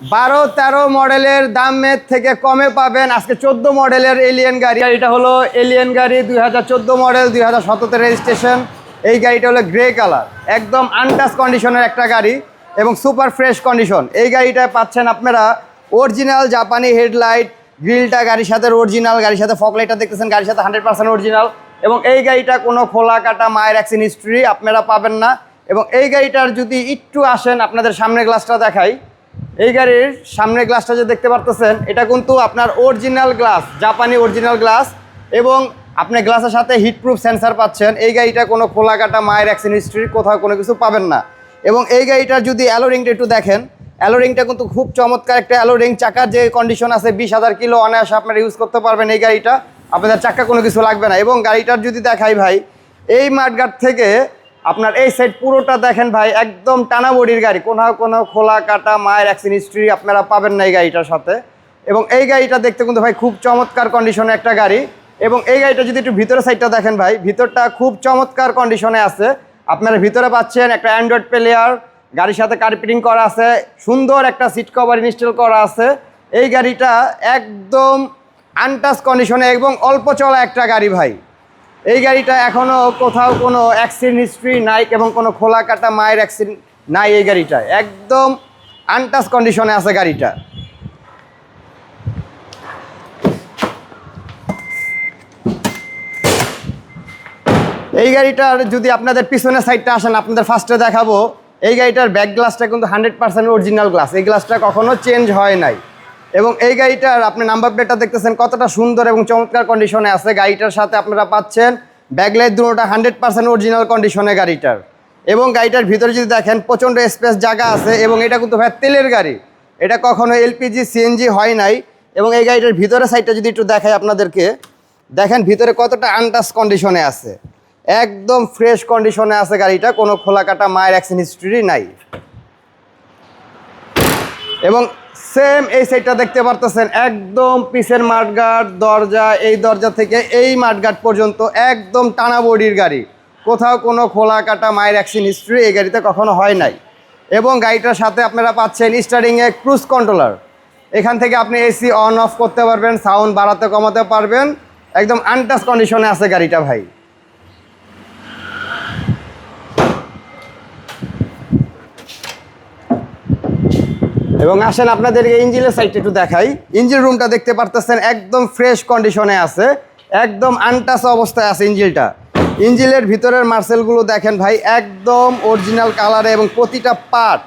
বারো তেরো মডেলের দামের থেকে কমে পাবেন আজকে চোদ্দ মডেলের এলিয়েন গাড়ি। এটা হলো এলিয়েন গাড়ি দুই হাজার চোদ্দ মডেল, দুই হাজার সতেরোতে রেজিস্ট্রেশন এই গাড়িটা হলো গ্রে কালার একদম আনটাচ কন্ডিশনের একটা গাড়ি এবং সুপার ফ্রেশ কন্ডিশন এই গাড়িটায় পাচ্ছেন আপনারা অরিজিনাল জাপানি হেডলাইট গ্রিলটা গাড়ির সাথে অরিজিনাল গাড়ির সাথে ফকলাইটটা দেখতেছেন, গাড়ির সাথে হান্ড্রেড পার্সেন্ট অরিজিনাল এবং এই গাড়িটা কোনো খোলা কাটা মায়ের অ্যাক্সিন হিস্ট্রি আপনারা পাবেন না। এবং এই গাড়িটার যদি একটু আসেন, আপনাদের সামনের গ্লাসটা দেখাই। এই গাড়ির সামনের গ্লাসটা যে দেখতে পারতেছেন, এটা কিন্তু আপনার অরিজিনাল গ্লাস জাপানি অরিজিনাল গ্লাস এবং আপনি গ্লাসের সাথে হিটপ্রুফ সেন্সার পাচ্ছেন। এই গাড়িটা কোনো খোলা কাটা মায়ের অ্যাক্সিন হিস্ট্রি কোথাও কোনো কিছু পাবেন না। এবং এই গাড়িটার যদি অ্যালোরিংটা একটু দেখেন অ্যালোরিংটা কিন্তু খুব চমৎকার একটা অ্যালোরিং চাকার যে কন্ডিশন আছে, বিশ হাজার কিলো অনায়াসে আপনারা ইউজ করতে পারবেন এই গাড়িটা। আপনাদের চাকা কোনো কিছু লাগবে না। এবং গাড়িটার যদি দেখাই ভাই, এই মাঠঘাট থেকে আপনার এই সাইড পুরোটা দেখেন ভাই, একদম টানা বডির গাড়ি। কোনো কোনো খোলা কাটা মায়ের অ্যাক্সিন হিস্ট্রি আপনারা পাবেন না এই গাড়িটার সাথে। এবং এই গাড়িটা দেখতে কিন্তু ভাই খুব চমৎকার কন্ডিশনে একটা গাড়ি। এবং এই গাড়িটা যদি একটু ভিতরে সাইডটা দেখেন ভাই, ভিতরটা খুব চমৎকার কন্ডিশনে আছে। আপনারা ভিতরে পাচ্ছেন একটা অ্যান্ড্রয়েড প্লেয়ার গাড়ির সাথে কার্পেটিং করা আছে, সুন্দর একটা সিট কভার ইনস্টল করা আছে। এই গাড়িটা একদম আনটাচ কন্ডিশনে এবং অল্প চলা একটা গাড়ি ভাই। এই গাড়িটা এখনও কোথাও কোনো অ্যাক্সিডেন্ট হিস্ট্রি নাই এবং কোনো খোলা কাটা মায়ের অ্যাক্সিডেন্ট নাই এই গাড়িটা। একদম আনটাচ কন্ডিশনে আছে গাড়িটা। এই গাড়িটার যদি আপনাদের পিছনের সাইডটা আসেন, আপনাদের ফার্স্টে দেখাবো, এই গাড়িটার ব্যাক গ্লাসটা কিন্তু হান্ড্রেড পার্সেন্ট অরিজিনাল গ্লাস এই গ্লাসটা কখনো চেঞ্জ হয় নাই। এবং এই গাড়িটার আপনি নাম্বার প্লেটটা দেখতেছেন কতটা সুন্দর এবং চমৎকার কন্ডিশনে আছে। গাড়িটার সাথে আপনারা পাচ্ছেন ব্যাকলাইট দুটোটা হান্ড্রেড পার্সেন্ট অরিজিনাল কন্ডিশনে গাড়িটার। এবং গাড়িটার ভিতরে যদি দেখেন প্রচণ্ড স্পেস জায়গা আছে এবং এটা কিন্তু ভাই তেলের গাড়ি। এটা কখনো এলপিজি সিএনজি হয় নাই। এবং এই গাড়িটার ভিতরে সাইডটা যদি একটু দেখাই আপনাদেরকে, দেখেন ভিতরে কতটা আনটাচ কন্ডিশনে আছে। একদম ফ্রেশ কন্ডিশনে আছে গাড়িটা, কোনো খোলা কাটা, মায়ের অ্যাক্সিডেন্ট হিস্ট্রি নাই। এবং সেম এই সাইডটা দেখতে পারতেছেন, একদম পিসের মাঠগাট দরজা, এই দরজা থেকে এই মাঠগাট পর্যন্ত একদম টানা বডির গাড়ি। কোথাও কোনো খোলা কাটা মায়ের অ্যাক্সিডেন্ট হিস্ট্রি এই গাড়িতে কখনো হয় নাই। এবং গাড়িটার সাথে আপনারা পাচ্ছেন স্টারিংয়ে ক্রুজ কন্ট্রোলার এখান থেকে আপনি এসি অন অফ করতে পারবেন সাউন্ড বাড়াতে কমাতে পারবেন। একদম আনটাচ কন্ডিশনে আছে গাড়িটা ভাই। এবং আসেন আপনাদেরকে ইঞ্জিনের সাইডটা একটু দেখাই। ইঞ্জিন রুমটা দেখতে পারতেছেন, একদম ফ্রেশ কন্ডিশনে আছে, একদম আনটাচ অবস্থায় আছে ইঞ্জিনটা ইঞ্জিলের ভিতরের মার্সেলগুলো দেখেন ভাই, একদম অরিজিনাল কালারে এবং প্রতিটা পার্ট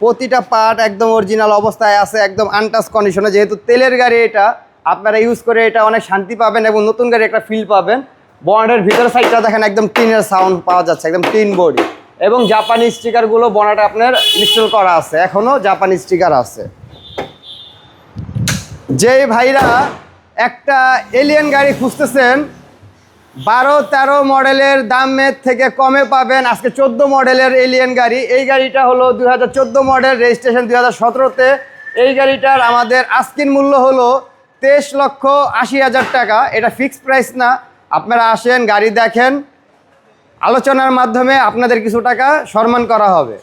প্রতিটা পার্ট একদম অরিজিনাল অবস্থায় আছে, একদম আনটাচ কন্ডিশনে যেহেতু তেলের গাড়ি এটা, আপনারা ইউজ করে এটা অনেক শান্তি পাবেন এবং নতুন গাড়ি একটা ফিল পাবেন। বন্ডের ভিতরের সাইডটা দেখেন, একদম টিনের সাউন্ড পাওয়া যাচ্ছে, একদম টিন বডি এবং জাপানি স্টিকারগুলো বনাটে আপনার ইনস্টল করা আছে এখনও জাপানি স্টিকার আছে। যে ভাইরা একটা এলিয়েন গাড়ি খুঁজতেছেন বারো তেরো মডেলের দামের থেকে কমে পাবেন, আজকে চোদ্দ মডেলের এলিয়েন গাড়ি। এই গাড়িটা হলো দুই হাজার চোদ্দ মডেল, রেজিস্ট্রেশন দুই হাজার এই গাড়িটার আমাদের আস্কিন মূল্য হলো তেইশ লক্ষ আশি হাজার টাকা। এটা ফিক্সড প্রাইস না। আপনারা আসেন, গাড়ি দেখেন। আলোচনার মাধ্যমে আপনাদের কিছু টাকা সম্মান করা হবে।